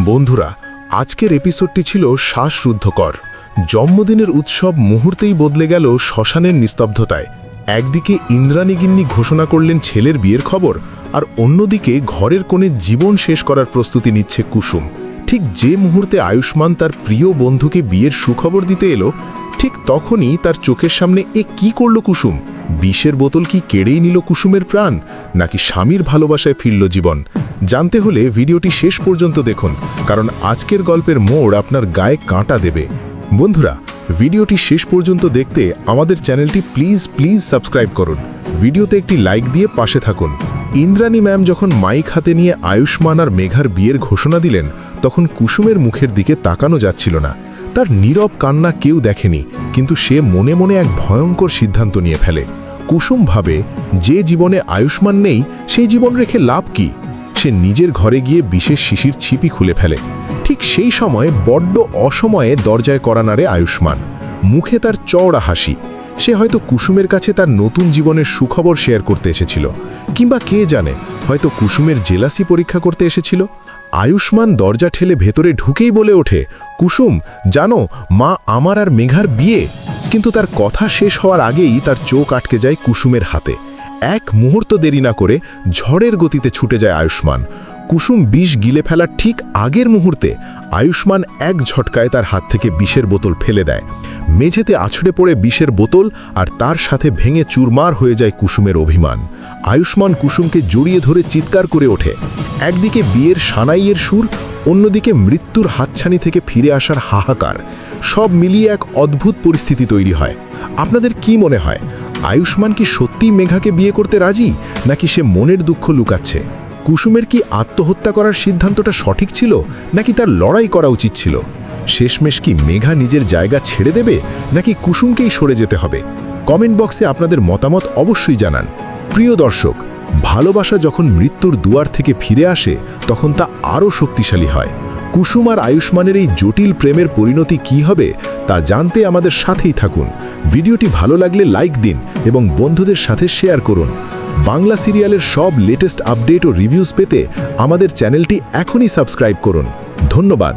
বন্ধুরা, আজকের এপিসোডটি ছিল শ্বাসরুদ্ধকর। জন্মদিনের উৎসব মুহূর্তেই বদলে গেল শ্মশানের নিস্তব্ধতায়। একদিকে ইন্দ্রাণীগিন্নি ঘোষণা করলেন ছেলের বিয়ের খবর, আর অন্যদিকে ঘরের কোণে জীবন শেষ করার প্রস্তুতি নিচ্ছে কুসুম। ঠিক যে মুহূর্তে আয়ুষ্মান তার প্রিয় বন্ধুকে বিয়ের সুখবর দিতে এলো, ঠিক তখনই তার চোখের সামনে এ কি করল কুসুম? বিষের বোতল কি কেড়েই নিল কুসুমের প্রাণ, নাকি স্বামীর ভালোবাসায় ফিরল জীবন? জানতে হলে ভিডিওটি শেষ পর্যন্ত দেখুন, কারণ আজকের গল্পের মোড় আপনার গায়ে কাঁটা দেবে। বন্ধুরা, ভিডিওটি শেষ পর্যন্ত দেখতে আমাদের চ্যানেলটি প্লিজ প্লিজ সাবস্ক্রাইব করুন। ভিডিওতে একটি লাইক দিয়ে পাশে থাকুন। ইন্দ্রাণী ম্যাম যখন মাইক হাতে নিয়ে আয়ুষ্মান আর মেঘার বিয়ের ঘোষণা দিলেন, তখন কুসুমের মুখের দিকে তাকানো যাচ্ছিল না। তার নীরব কান্না কেউ দেখেনি, কিন্তু সে মনে মনে এক ভয়ঙ্কর সিদ্ধান্ত নিয়ে ফেলে। কুসুম ভাবে, যে জীবনে আয়ুষ্মান নেই, সেই জীবন রেখে লাভ কি? সে নিজের ঘরে গিয়ে বিশেষ শিশির ছিপি খুলে ফেলে। ঠিক সেই সময় বড্ড অসময়ে দরজায় করানারে আয়ুষ্মান। মুখে তার চওড়া হাসি। সে হয়তো কুসুমের কাছে তার নতুন জীবনের সুখবর শেয়ার করতে এসেছিল, কিংবা কে জানে, হয়তো কুসুমের জেলাসি পরীক্ষা করতে এসেছিল? আয়ুষ্মান দরজা ঠেলে ভেতরে ঢুকেই বলে ওঠে, কুসুম, জানো, মা আমার আর মেঘার বিয়ে। কিন্তু তার কথা শেষ হওয়ার আগেই তার চোখ আটকে যায় কুসুমের হাতে। এক মুহূর্ত দেরি না করে ঝড়ের গতিতে ছুটে যায় আয়ুষ্মান। কুসুম বিষ গিলে ফেলার ঠিক আগের মুহূর্তে আয়ুষ্মান এক ঝটকায় তার হাত থেকে বিষের বোতল ফেলে দেয়। মেঝেতে আছড়ে পড়ে বিষের বোতল আর তার সাথে ভেঙে চুরমার হয়ে যায় কুসুমের অভিমান। আয়ুষ্মান কুসুমকে জড়িয়ে ধরে চিৎকার করে ওঠে। একদিকে বিয়ের সানাইয়ের সুর, অন্যদিকে মৃত্যুর হাতছানি থেকে ফিরে আসার হাহাকার। সব মিলিয়ে এক অদ্ভুত পরিস্থিতি তৈরি হয়। আপনাদের কি মনে হয়, আয়ুষ্মান কি সত্যিই মেঘাকে বিয়ে করতে রাজি, নাকি সে মনের দুঃখ লুকাচ্ছে? কুসুমের কি আত্মহত্যা করার সিদ্ধান্তটা সঠিক ছিল, নাকি তার লড়াই করা উচিত ছিল? শেষমেশ কি মেঘা নিজের জায়গা ছেড়ে দেবে, নাকি কুসুমকেই সরে যেতে হবে? কমেন্ট বক্সে আপনাদের মতামত অবশ্যই জানান। প্রিয় দর্শক, ভালোবাসা যখন মৃত্যুর দুয়ার থেকে ফিরে আসে, তখন তা আরও শক্তিশালী হয়। কুসুম আর আয়ুষ্মানের এই জটিল প্রেমের পরিণতি কি হবে, তা জানতে আমাদের সাথেই থাকুন। ভিডিওটি ভালো লাগলে লাইক দিন এবং বন্ধুদের সাথে শেয়ার করুন। বাংলা সিরিয়ালের সব লেটেস্ট আপডেট ও রিভিউজ পেতে আমাদের চ্যানেলটি এখনই সাবস্ক্রাইব করুন। ধন্যবাদ।